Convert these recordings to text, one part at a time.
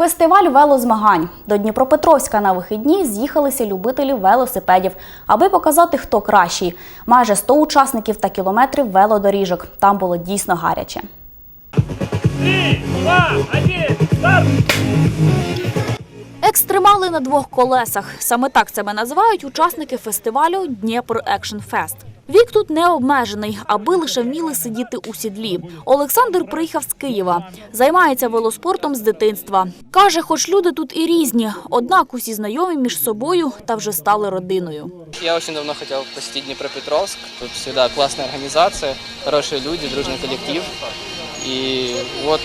Фестиваль велозмагань. До Дніпропетровська на вихідні з'їхалися любителі велосипедів, аби показати, хто кращий. Майже 100 учасників та кілометрів велодоріжок. Там було дійсно гаряче. Три, два, один, старт! Екстремали на двох колесах. Саме так себе називають учасники фестивалю Дніпр Екшн Фест. Вік тут не обмежений, аби лише вміли сидіти у сідлі. Олександр приїхав з Києва, займається велоспортом з дитинства. Каже, хоч люди тут і різні, однак усі знайомі між собою та вже стали родиною. Я очень давно хотел посетить Днепропетровск. Тут всегда классная организация, хорошие люди, дружный коллектив. И вот,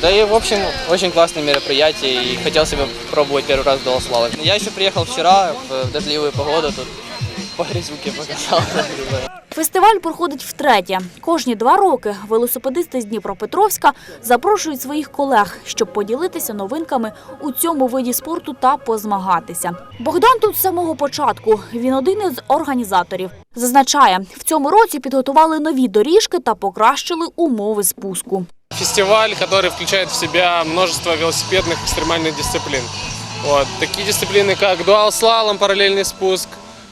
да и в общем, очень классное мероприятие. И хотел себя пробовать первый раз в велослалом. Я еще приехал вчера в дождливую погоду, тут по грязюке покатал. Фестиваль проходить втретє. Кожні два роки велосипедисти з Дніпропетровська запрошують своїх колег, щоб поділитися новинками у цьому виді спорту та позмагатися. Богдан тут з самого початку. Він один із організаторів. Зазначає, в цьому році підготували нові доріжки та покращили умови спуску. Фестиваль, который включает в себя множество велосипедных экстремальных дисциплин. Вот. Такие дисциплины, как дуал-слалом, параллельный спуск,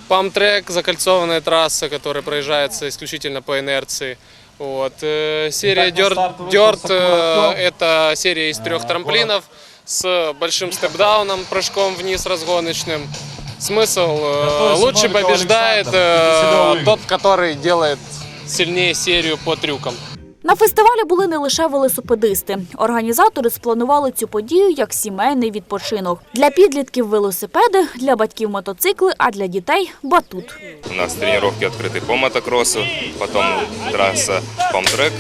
пам-трек, закольцованная трасса, которая проезжается исключительно по инерции. Вот. э, Серия Dirt, Dirt э, это серия из трех трамплинов с большим степдауном, прыжком вниз разгоночным. Смысл э, лучше побеждает тот, который делает сильнее серию по трюкам. На фестивалі були не лише велосипедисти. Організатори спланували цю подію як сімейний відпочинок. Для підлітків велосипеди, для батьків мотоцикли, а для дітей батут. У нас тренування открыты по мотокросу, потом траса памтрек.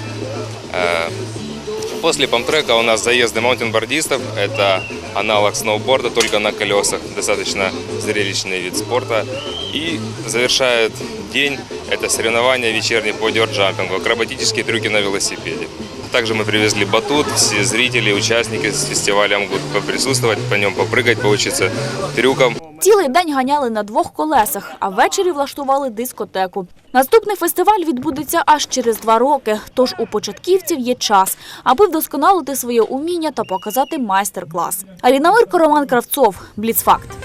После памтрека у нас заезды маунтинбордистов. Это аналог сноуборда, только на колесах. Достаточно зрелищный вид спорта. И завершает день это соревнования вечерние по дёрт-джампингу, акробатические трюки на велосипеде. Также мы привезли батут, все зрители, участники с фестиваля могут поприсутствовать, по нем попрыгать, поучиться трюкам. Цілий день ганяли на двох колесах, а ввечері влаштували дискотеку. Наступний фестиваль відбудеться аж через два роки. Тож у початківців є час, аби вдосконалити своє уміння та показати майстер-клас. Аліна Мирко, Роман Кравцов, Бліцфакт.